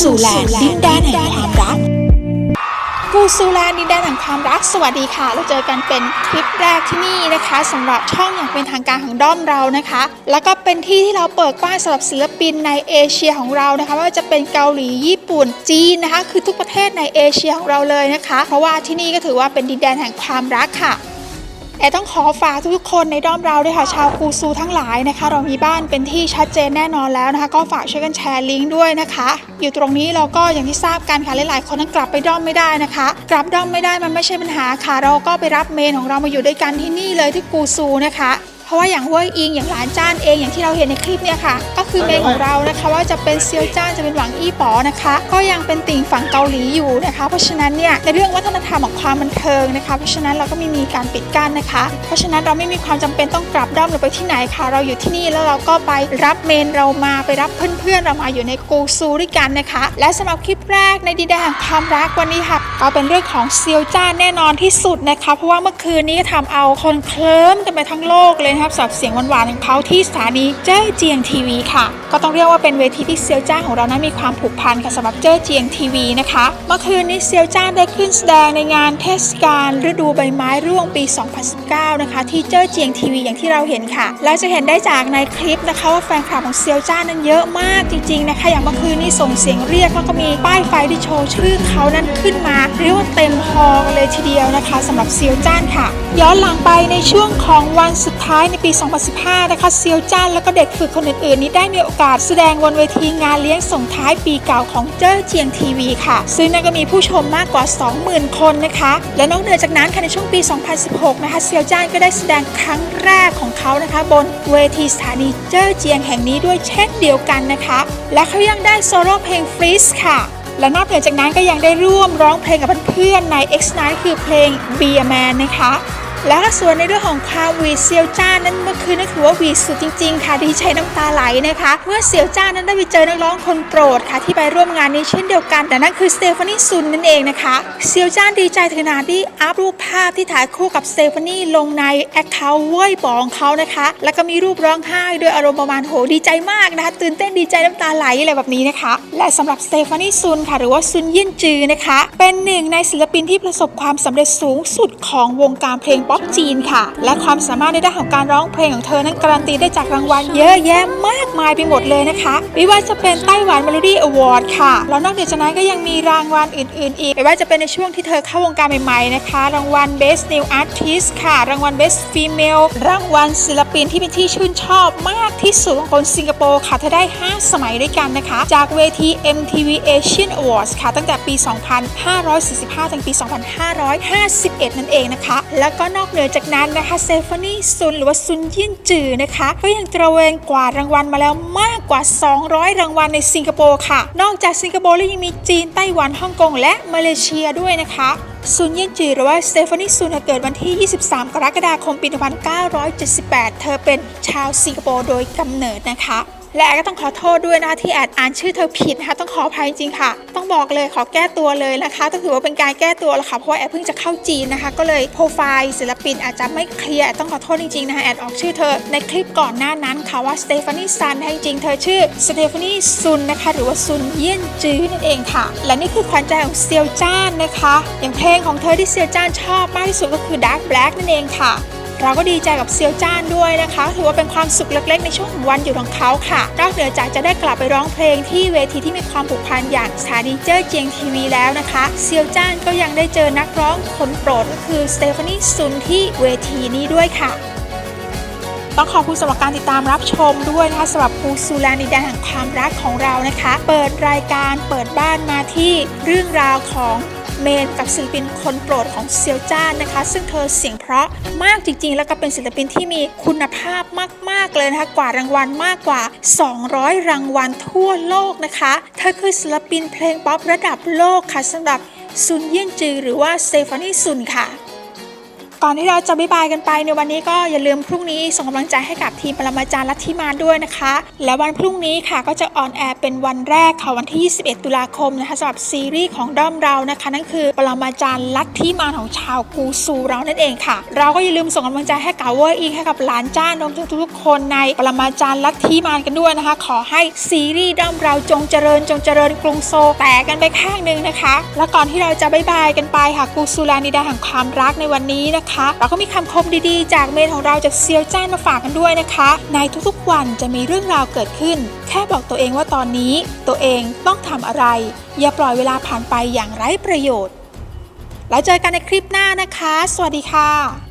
สู่แลนดินแดนแห่งความรักกูซูแลนดินแดนแห่งความรักสวัสดีค่ะ เราเจอกันเป็นคลิปแรกที่นี่นะคะ สำหรับช่องอย่างเป็นทางการของด้อมเรานะคะ แล้วก็เป็นที่ที่เราเปิดกว้างสำหรับศิลปินในเอเชียของเรานะคะไม่ว่าจะเป็นเกาหลีญี่ปุ่นจีนนะคะ คือทุกประเทศในเอเชียของเราเลยนะคะ เพราะว่าที่นี่ก็ถือว่าเป็นดินแดนแห่งความรักค่ะ แต่ต้องขอฝากทุกๆคนในด้อมเราด้วยค่ะชาวกูซูทั้งหลายนะคะ เรามีบ้านเป็นที่ชัดเจนแน่นอนแล้วนะคะ ก็ฝากช่วยกันแชร์ลิงก์ด้วยนะคะ อยู่ตรงนี้เราก็อย่างที่ทราบกันค่ะหลายๆคนนั้นกลับไปด้อมไม่ได้นะคะ กลับด้อมไม่ได้มันไม่ใช่ปัญหาค่ะ เราก็ไปรับเมนของเรามาอยู่ด้วยกันที่นี่เลยที่กูซูนะคะ เพราะว่าอย่างเว่ยอิงอย่างหลานจ้านเองอย่างที่เราเห็นในคลิปเนี่ยค่ะ ก็คือเมนของเรานะคะ ว่าจะเป็นเซียวจ้านจะเป็นหวังอี้ป๋อนะคะ ก็ยังเป็นติ่งฝั่งเกาหลีอยู่นะคะ เพราะฉะนั้นเนี่ยในเรื่องวัฒนธรรมของความบันเทิงนะคะ เพราะฉะนั้นเราก็ไม่มีการปิดกั้นนะคะ เพราะฉะนั้นเราไม่มีความจำเป็นต้องกลับด้อมหรือไปที่ไหนค่ะ เราอยู่ที่นี่แล้วเราก็ไปรับเมนเรามาไปรับเพื่อนๆเรามาอยู่ในกูซูด้วยกันนะคะ และสำหรับคลิปแรกในดินแดนแห่งความรักวันนี้ค่ะก็เป็นเรื่องของเซียวจ้านแน่นอนที่สุดนะคะ เพราะว่าเมื่อคืนนี้ทำเอาคนเคลิ้มกันไปทั้งโลกเลยนะครับสำหรับเสียงหวานๆของเขาที่สถานีเจ้อเจียงทีวีค่ะ ก็ต้องเรียกว่าเป็นเวทีที่เซียวจ้าของเรานั้นมีความผูกพันค่ะสำหรับเจ้อเจียงทีวีนะคะ เมื่อคืนนี้เซียวจ้าได้ขึ้นแสดงในงานเทศกาลฤดูใบไม้ร่วงปี 2019 นะคะ ที่เจ้อเจียงทีวีอย่างที่เราเห็นค่ะ และจะเห็นได้จากในคลิปนะคะว่าแฟนคลับของเซียวจ้านนั้นเยอะมากจริงๆนะคะ อย่างเมื่อคืนนี้ส่งเสียงเรียกแล้วก็มีป้ายไฟที่โชว์ชื่อเขานั้นขึ้นมาเรียกว่าเต็มฮอลกันเลยทีเดียวนะคะสำหรับเซียวจ้านค่ะ ย้อนหลังไปในช่วง ของวันสุดท้ายในปี 2015 นะคะเซียวจ้านแล้วก็เด็กฝึกคนอื่นๆ นี้ได้มีโอกาสแสดงบนเวทีงานเลี้ยงส่งท้ายปีเก่าของเจ้อเจียงทีวีค่ะ ซึ่งนั่นก็มีผู้ชมมากกว่า 20,000 คนนะคะ และนอกเหนือจากนั้นค่ะในช่วงปี 2016 นะคะเซียวจ้านก็ได้แสดงครั้งแรกของเขานะคะ บนเวทีสถานีเจ้อเจียงแห่งนี้ด้วยเช่นเดียวกันนะคะ และเขายังได้โซโล่เพลงฟรีสค่ะและนอกเหนือจากนั้นก็ยังได้ร่วมร้องเพลงกับเพื่อนๆใน X9 คือเพลง Be a Man นะคะ และก็ส่วนในเรื่องของความหวีเซียวจ้านั้นเมื่อคืนนั้นถือว่าหวีสุดจริง ๆ ค่ะดีใจน้ำตาไหลนะคะ เมื่อเซียวจ้านั้นได้ไปเจอนักร้องคนโปรดค่ะที่ไปร่วมงานนี้เช่นเดียวกัน แต่นั่นคือสเตฟานีซุนนั่นเองนะคะเซียวจ้าดีใจถึงขนาดที่อัพรูปภาพที่ถ่ายคู่กับสเตฟานีลงในแอคเคาท์เว่ยบองเขานะคะ แล้วก็มีรูปร้องไห้ด้วยอารมณ์ประมาณโหดีใจมากนะคะตื่นเต้นดีใจน้ำตาไหลอะไรแบบนี้นะคะ และสำหรับสเตฟานีซุนค่ะหรือว่าซุนยินจือนะคะ เป็นหนึ่งในศิลปินที่ประสบความสำเร็จสูงสุดของวงการเพลงป๊อปจีนค่ะ และความสามารถในด้านของการร้องเพลงของเธอนั้นการันตีได้จากรางวัลเยอะแยะมากมายไปหมดเลยนะคะไม่ว่าจะเป็นไต้หวัน Melody Award ค่ะ แล้วนอกจากนั้นก็ยังมีรางวัลอื่น ๆ อีกไม่ว่าจะเป็นในช่วงที่เธอเข้าวงการใหม่ ๆ นะคะ รางวัล Best New Artist ค่ะ รางวัล Best Female รางวัลศิลปินที่เป็นที่ชื่นชอบมากที่สุดของคนสิงคโปร์ค่ะเธอได้ 5 สมัยด้วยกันนะคะ จากเวที MTV Asian Awards ค่ะ ตั้งแต่ปี 2545 ถึงปี 2551 นั่นเองนะคะ แล้วก็นอกอกเหนือจากนั้นนะคะเซฟานี่ซุนหรือว่าซุนยินจือนะคะ ก็ยังตระเวนกวาดรางวัลมาแล้วมากกว่า 200 รางวัลในสิงคโปร์ค่ะ นอกจากสิงคโปร์แล้วยังมีจีนไต้หวันฮ่องกง และมาเลเซียด้วยนะคะซุนเยี่ยนจือหรือว่าสเตฟานีซุนเธอเกิดวันที่ 23 กรกฎาคมปี 1978 เธอเป็นชาวสิงคโปร์โดยกำเนิดนะคะ และก็ต้องขอโทษด้วยนะคะที่แอดอ่านชื่อเธอผิดนะคะต้องขออภัยจริงๆค่ะ ต้องบอกเลยขอแก้ตัวเลยนะคะต้องถือว่าเป็นการแก้ตัวแล้วค่ะเพราะว่าแอดเพิ่งจะเข้าจีนนะคะ ก็เลยโปรไฟล์ศิลปินอาจจะไม่เคลียร์ต้องขอโทษจริงๆนะคะแอดออกชื่อเธอในคลิปก่อนหน้านั้นค่ะว่าสเตฟานีซันจริงๆเธอชื่อสเตฟานีซุนนะคะหรือว่าซุนเยี่ยนจื้อนั่นเองค่ะ และนี่คือขวัญใจของเซียวจ้านนะคะ อย่างเพลงของเธอที่เซียวจ้านชอบมากที่สุดก็คือ Dark Black นั่นเองค่ะ เราก็ดีใจกับเซียวจ้านด้วยนะคะ ถือว่าเป็นความสุขเล็กๆ ในช่วงวันอยู่ของเขาค่ะนอกเหนือจากจะได้กลับไปร้องเพลงที่เวทีที่มีความผูกพันอย่างสถานีเจ้อเจียงทีวีแล้วนะคะเซียวจ้านก็ยังได้เจอนักร้องคนโปรดก็คือสเตฟานีซุนที่เวทีนี้ด้วยค่ะ ต้องขอบคุณสำหรับการติดตามรับชมด้วยนะคะสำหรับปูซูแลนดินแดนแห่งความรักของเรานะคะ เปิดรายการเปิดบ้านมาที่เรื่องราวของเมนกับศิลปินคนโปรดของเซียวจ้านนะคะ ซึ่งเธอเสียงเพราะมากจริง ๆ แล้วก็เป็นศิลปินที่มีคุณภาพมาก ๆ เลยนะคะ กว่ารางวัลมากกว่า 200 รางวัลทั่วโลกนะคะ เธอคือศิลปินเพลงป๊อประดับโลกค่ะสำหรับซุนเยี่ยนจือหรือว่าเซฟานีซุนค่ะ ก่อนที่เราจะบายบายกันไปในวันนี้ก็อย่าลืมพรุ่งนี้ส่งกำลังใจให้กับทีมปรมาจารย์ลัทธิมานด้วยนะคะ และวันพรุ่งนี้ค่ะก็จะออนแอร์เป็นวันแรกค่ะวันที่ 21 ตุลาคมนะคะสำหรับซีรีส์ของด้อมเรานะคะ นั่นคือปรมาจารย์ลัทธิมานของชาวกูซูเรานั่นเองค่ะ เราก็อย่าลืมส่งกำลังใจให้กับเวอร์อีกให้กับหลานจ้านมทุกๆคนในปรมาจารย์ลัทธิมานกันด้วยนะคะ ขอให้ซีรีส์ด้อมเราจงเจริญจงเจริญกรุงโซแตกกันไปข้างหนึ่งนะคะ แล้วก่อนที่เราจะบายบายกันไปค่ะกูซูแลนิดาแห่งความรักในวันนี้นะคะเราก็มีคำคมดีๆ จากเมนของเราจากเซียวจ้านมาฝากกันด้วยนะคะ ในทุกๆวันจะมีเรื่องราวเกิดขึ้น แค่บอกตัวเองว่าตอนนี้ ตัวเองต้องทำอะไร อย่าปล่อยเวลาผ่านไปอย่างไร้ประโยชน์ แล้วเจอกันในคลิปหน้านะคะ สวัสดีค่ะ